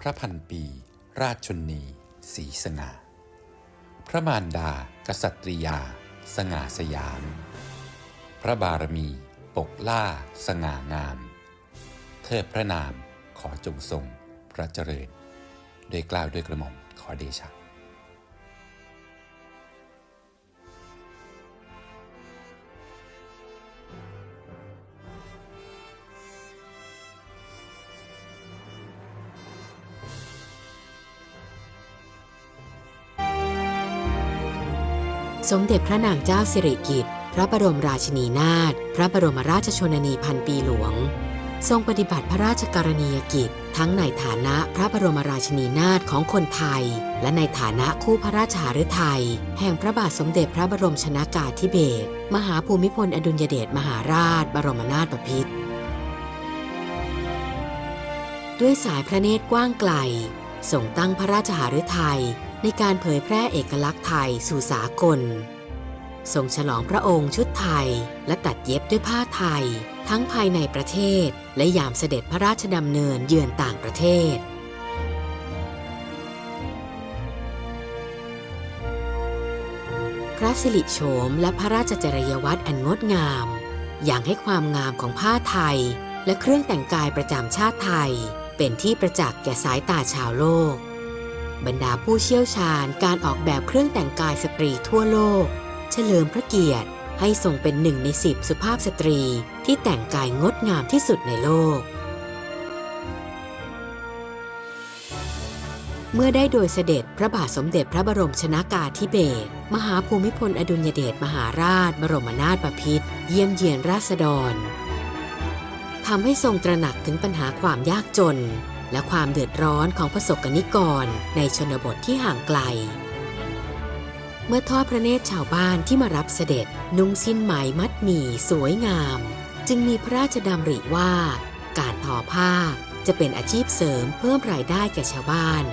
พระพันปี ราชชนีศรีสนา พระมารดา กษัตริยา สง่าสยาม พระบารมี ปกล่า สง่างาม เทิดพระนามขอจงทรงพระเจริญ โดยกล่าวด้วยกระหม่อมขอเดชะ สมเด็จพระนางเจ้าสิริกิติ์พระบรมราชินีนาถพระบรมราชชนนีพันปีหลวง ทรงปฏิบัติพระราชกรณียกิจ ทั้งในฐานะพระบรมราชินีนาถของคนไทย และในฐานะคู่พระราชหฤทัยแห่งพระบาทสมเด็จพระบรมชนากาธิเบศรมหาภูมิพลอดุลยเดชมหาราช บรมนาถบพิตรด้วยสายพระเนตรกว้างไกลส่งตั้งพระราชหฤทัย ในการเผยแพร่เอกลักษณ์ไทยสู่สากลทรงฉลองพระองค์ชุดไทย และตัดเย็บด้วยผ้าไทย ทั้งภายในประเทศ และยามเสด็จพระราชดำเนินเยือนต่างประเทศ พระสิริโฉมและพระราชจริยวัตรอันงดงาม อย่างให้ความงามของผ้าไทย และเครื่องแต่งกายประจำชาติไทย เป็นที่ประจักษ์แก่สายตาชาวโลก บรรดาผู้เชี่ยวชาญการออกแบบเครื่องแต่งกายสตรีทั่วโลก เฉลิมพระเกียรติ ให้ทรงเป็นหนึ่งในสิบสุภาพสตรีที่แต่งกายงดงามที่สุดในโลก เมื่อได้โดยเสด็จพระบาทสมเด็จพระบรมชนากาธิเบศรมหาภูมิพลอดุลยเดชมหาราช บรมนาถบพิตรเยี่ยมเยียนราษฎรทำให้ทรงตระหนักถึงปัญหาความยากจน และความเดือดร้อนของประสบกนิกรในชนบทที่ห่างไกล เมื่อทอดพระเนตรชาวบ้านที่มารับเสด็จนุ่งสิ้นไหมมัดหมี่สวยงาม จึงมีพระราชดำริว่า การทอผ้าจะเป็นอาชีพเสริมเพิ่มรายได้แก่ชาวบ้าน